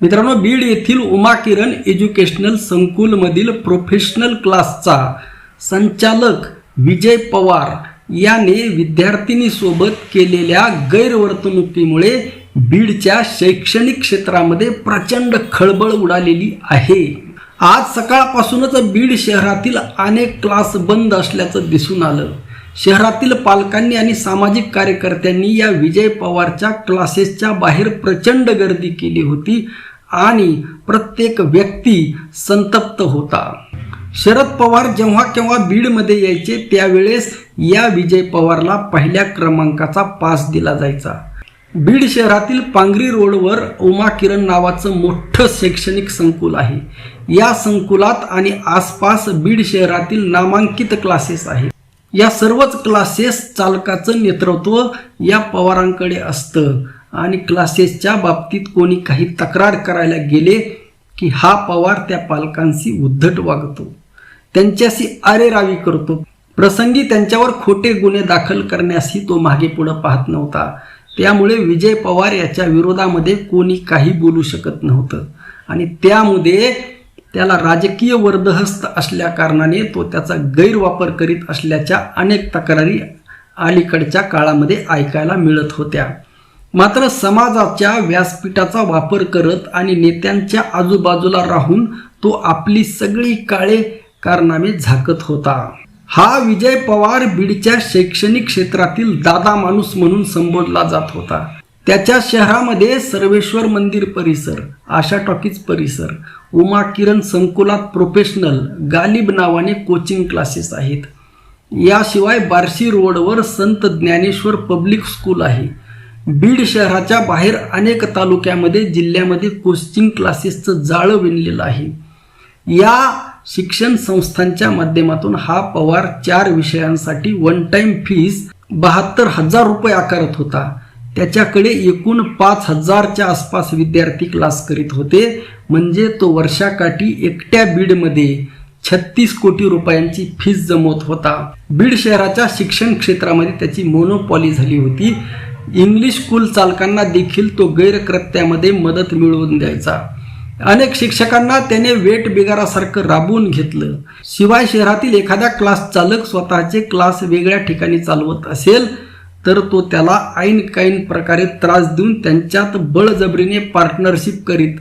मित्रांनो बीड येथील उमा किरण एज्युकेशनल संकुलमधील प्रोफेशनल क्लासचा संचालक विजय पवार याने विद्यार्थिनीसोबत केलेल्या गैरवर्तणुकीमुळे बीडच्या शैक्षणिक क्षेत्रामध्ये प्रचंड खळबळ उडालेली आहे. आज सकाळपासूनच बीड शहरातील अनेक क्लास बंद असल्याचं दिसून आलं. शहरातील पालकांनी आणि सामाजिक कार्यकर्त्यांनी या विजय पवारच्या क्लासेसच्या बाहेर प्रचंड गर्दी केली होती. आणि प्रत्येक व्यक्ती संतप्त होता. शरद पवार जेव्हा केव्हा बीडमध्ये यायचे त्यावेळेस या विजय पवारला पहिल्या क्रमांकाचा पास दिला जायचा. बीड शहरातील पांगरी रोडवर उमा किरण नावाचं मोठं शैक्षणिक संकुल आहे. या संकुलात आणि आसपास बीड शहरातील नामांकित क्लासेस आहेत. या सर्वच क्लासेस चालकाचं नेतृत्व या पवारांकडे असतं. आणि क्लासेसच्या बाबतीत कोणी काही तक्रार करायला गेले की हा पवार त्या पालकांशी उद्धट वागतो. त्यांच्याशी अरेरावी करतो. प्रसंगी त्यांच्यावर खोटे गुन्हे दाखल करण्यासही तो मागे पुढं पाहत नव्हता. त्यामुळे विजय पवार याच्या विरोधामध्ये कोणी काही बोलू शकत नव्हतं. आणि त्यामध्ये त्याला राजकीय वर्दहस्त असल्या कारणाने तो त्याचा गैरवापर करीत असल्याच्या अनेक तक्रारी अलीकडच्या काळामध्ये ऐकायला मिळत होत्या. मात्र समाजाच्या व्यासपीठाचा वापर करत आणि नेत्यांच्या आजूबाजूला राहून तो आपली सगळी काळे कारनामे झाकत होता. हा विजय पवार बीडच्या शैक्षणिक क्षेत्रातील दादा माणूस म्हणून संबोधला जात होता. त्याच्या शहरामध्ये सर्वेश्वर मंदिर परिसर आशा टॉकीज परिसर उमा किरण संकुलात प्रोफेशनल गालिब नावाने कोचिंग क्लासेस आहेत. याशिवाय बार्शी रोडवर संत ज्ञानेश्वर पब्लिक स्कूल आहे. बीड शहराच्या बाहेर अनेक तालुक्यामध्ये जिल्ह्यामध्ये कोचिंग क्लासेसचं जाळं विणलेलं आहे. या शिक्षण संस्थांच्या माध्यमातून हा पवार चार विषयांसाठी वन टाइम फीस बहात्तर हजार रुपये आकारत होता. त्याच्याकडे एकूण पाच हजारच्या आसपास विद्यार्थी क्लास करीत होते. म्हणजे तो वर्षाकाठी एकट्या बीडमध्ये छत्तीस कोटी रुपयांची फीस जमवत होता. बीड शहराच्या शिक्षण क्षेत्रामध्ये त्याची मोनोपॉली झाली होती. इंग्लिश स्कूल चालकांना देखील तो गैरकृत्यामध्ये मदत मिळवून द्यायचा. अनेक शिक्षकांना त्याने वेट बिगारासारखं राबवून घेतलं. शिवाय शहरातील एखादा क्लास चालक स्वतःचे क्लास वेगळ्या ठिकाणी चालवत असेल तर तो त्याला ऐन काईन प्रकारे त्रास देऊन त्यांच्यात बळजबरीने पार्टनरशिप करीत.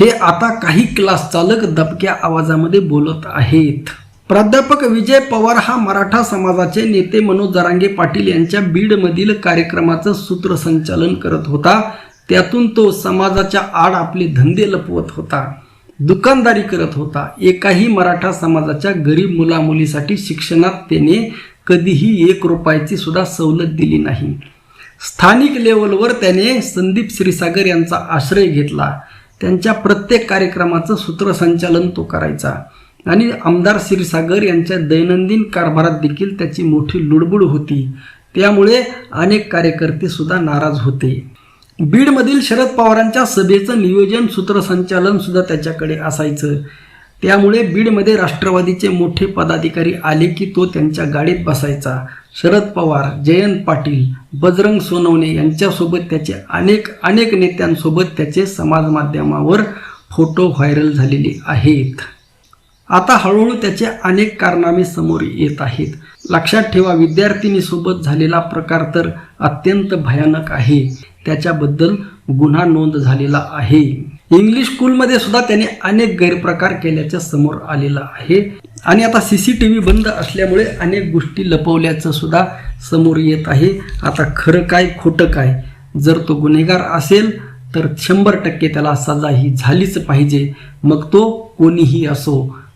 हे आता काही क्लास चालक दबक्या आवाजामध्ये बोलत आहेत. प्राध्यापक विजय पवार हा मराठा समाजाचे नेते मनोज जरांगे पाटील यांच्या बीडमधील कार्यक्रमाचं सूत्रसंचालन करत होता. त्यातून तो समाजाच्या आड आपले धंदे लपवत होता. दुकानदारी करत होता. एकाही मराठा समाजाच्या गरीब मुलामुलीसाठी शिक्षणात त्याने कधीही एक रुपयाची सुद्धा सवलत दिली नाही. स्थानिक लेवलवर त्याने संदीप श्रीसागर यांचा आश्रय घेतला. त्यांच्या प्रत्येक कार्यक्रमाचं सूत्रसंचालन तो करायचा. आणि आमदार क्षीरसागर यांच्या दैनंदिन कारभारात देखील त्याची मोठी लुडबुड होती. त्यामुळे अनेक कार्यकर्ते सुद्धा नाराज होते. बीडमधील शरद पवारांच्या सभेचं नियोजन सूत्रसंचालन सुद्धा त्याच्याकडे असायचं. त्यामुळे बीडमध्ये राष्ट्रवादीचे मोठे पदाधिकारी आले की तो त्यांच्या गाडीत बसायचा. शरद पवार जयंत पाटील बजरंग सोनवणे यांच्यासोबत त्याचे अनेक अनेक नेत्यांसोबत त्याचे समाज माध्यमावर फोटो व्हायरल झालेले आहेत. आता हळूहळू त्याचे अनेक कारनामे समोर येत आहेत. लक्षात ठेवा विद्यार्थिनीसोबत झालेला प्रकार तर अत्यंत भयानक आहे. त्याच्याबद्दल गुन्हा नोंद झालेला आहे. इंग्लिश स्कूलमध्ये सुद्धा त्याने अनेक गैरप्रकार केल्याच्या समोर आलेला आहे. आणि आता सी सी टी व्ही बंद असल्यामुळे अनेक गोष्टी लपवल्याचं सुद्धा समोर येत आहे. आता खरं काय खोटं काय? जर तो गुन्हेगार असेल तर शंभर टक्के त्याला सजा ही झालीच पाहिजे. मग तो कोणीही असो.